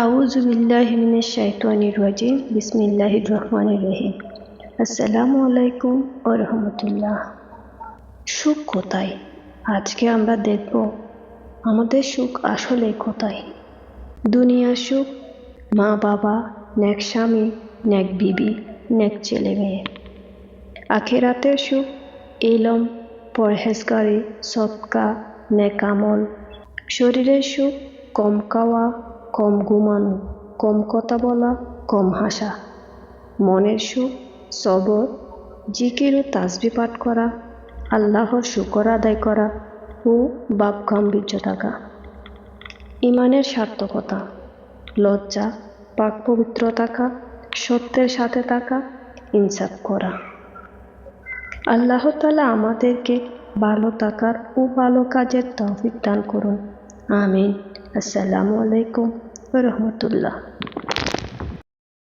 আউযু বিল্লাহি মিনাশ শাইতানির রাজিম, বিসমিল্লাহির রহমানির রহিম। আসসালামু আলাইকুম ও রহমতুল্লাহ। সুখ কোথায়? আজকে আমরা দেখব আমাদের সুখ আসলে কোথায়? দুনিয়ার সুখ, মা বাবা, নেক স্বামী, নেক বিবি, নেক ছেলে মেয়ে। আখেরাতের সুখ এলম পরহেজগারি, সৎকা, নেক আমল। শরীরের সুখ, কম খাওয়া কম ঘুমানো কম কথা বলা, কম হাসা। মনের সুখ, সবর, জিকির ও তাসবি পাঠ করা, আল্লাহর শুকর আদায় করা ও বাপ গাম্ভীর্য থাকা। ইমানের সার্থকতা, লজ্জা, পাক পবিত্র থাকা, সত্যের সাথে থাকা, ইনসাফ করা। আল্লাহ তালা আমাদেরকে ভালো থাকার ও ভালো কাজের তৌফিক দান করুন। আমিন। আসসালামু আলাইকুম। রহমতুল্লাহ